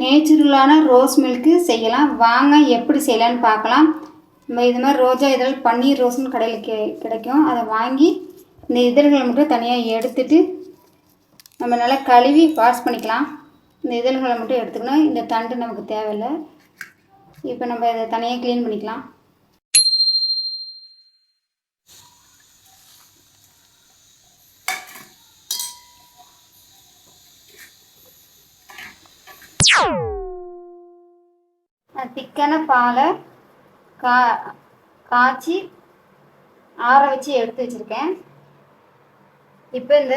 நேச்சுரலான rose milk செய்யலாம். வாங்க எப்படி செய்யலான்னு பார்க்கலாம். நம்ம இது மாதிரி ரோஜா இதழ் பன்னீர் ரோஸ்னு கடையில் கே கிடைக்கும். அதை வாங்கி இந்த இதழ்களை மட்டும் தனியாக எடுத்துட்டு நம்ம நல்லா கழுவி வாஷ் பண்ணிக்கலாம். இந்த இதழ்களை மட்டும் எடுத்துக்கணும். இந்த தண்டு நமக்கு தேவையில்லை. இப்போ நம்ம இதை தனியாக க்ளீன் பண்ணிக்கலாம். திக்கான பாலை கா காய்ச்சி ஆற வச்சு எடுத்து வச்சுருக்கேன். இப்போ இந்த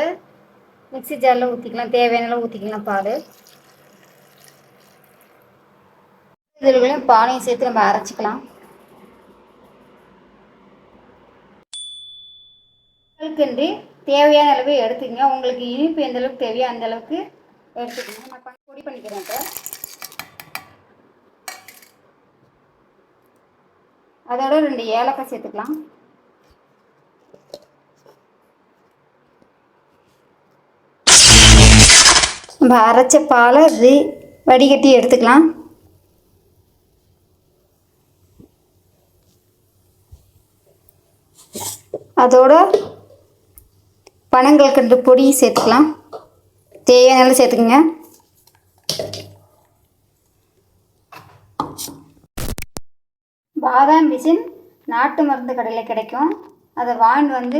மிக்ஸி ஜாரில் ஊற்றிக்கலாம் தேவையான அளவு ஊற்றிக்கலாம் பால். இதுகளையும் பாலையும் சேர்த்து நம்ம அரைச்சிக்கலாம். உங்களுக்குண்டு தேவையான அளவு எடுத்துக்கங்க. உங்களுக்கு இனிப்பு எந்த அளவுக்கு தேவையோ அந்த அளவுக்கு எடுத்துக்கங்க நான் பொடி பண்ணிக்கிறேன் இப்போ அதோட ரெண்டு ஏலக்காய் சேர்த்துக்கலாம். நம்ம அரைச்ச பாலை இது வடிகட்டி எடுத்துக்கலாம். அதோட பனங்கல்கண்டு பொடி சேர்த்துக்கலாம். தேவையான அளவு சேர்த்துக்குங்க. பாதாம் பிசின் நாட்டு மருந்து கடையில் கிடைக்கும். அதை வாங்கிட்டு வந்து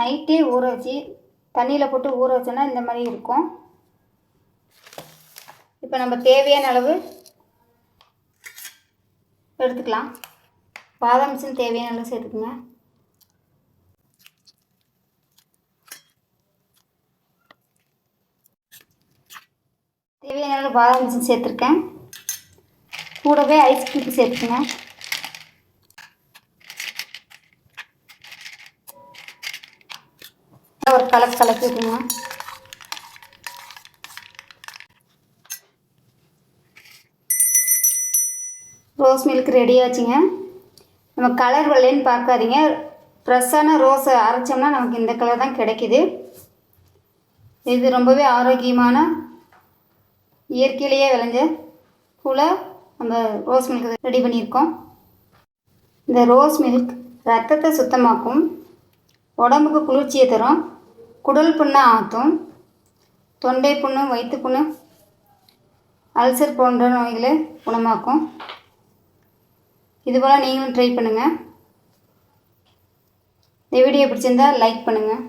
நைட்டே ஊற வச்சு தண்ணியில் போட்டு ஊற வச்சோன்னா இந்த மாதிரி இருக்கும். இப்போ நம்ம தேவையான அளவு எடுத்துக்கலாம். பாதாம் பிசின் தேவையான அளவு சேர்த்துக்குங்க. தேவையான அளவு பாதாம் மிஷின் சேர்த்துருக்கேன். கூடவே ஐஸ் கியூப் சேர்த்துங்க ஒரு கலக்கு கலக்கிட்டுங்க ரோஸ் மில்க் ரெடியாக வச்சுங்க. நம்ம கலர் வரலன்னு பார்க்காதீங்க. ஃப்ரெஷ்ஷான ரோஸை அரைச்சோம்னா நமக்கு இந்த கலர் தான் கிடைக்குது. இது ரொம்பவே ஆரோக்கியமான இயற்கையிலேயே விளைஞ்ச பூவில் நம்ம ரோஸ் மில்க் ரெடி பண்ணியிருக்கோம். இந்த ரோஸ் மில்க் ரத்தத்தை சுத்தமாக்கும் உடம்புக்கு குளிர்ச்சியை தரும் குடல் புண்ணை ஆற்றும் தொண்டை புண்ணு வயிற்று புண்ணு அல்சர் போன்ற நோய்களை குணமாக்கும். இதுபோல் நீங்களும் ட்ரை பண்ணுங்கள் இந்த வீடியோ பிடிச்சிருந்தால் லைக் பண்ணுங்கள்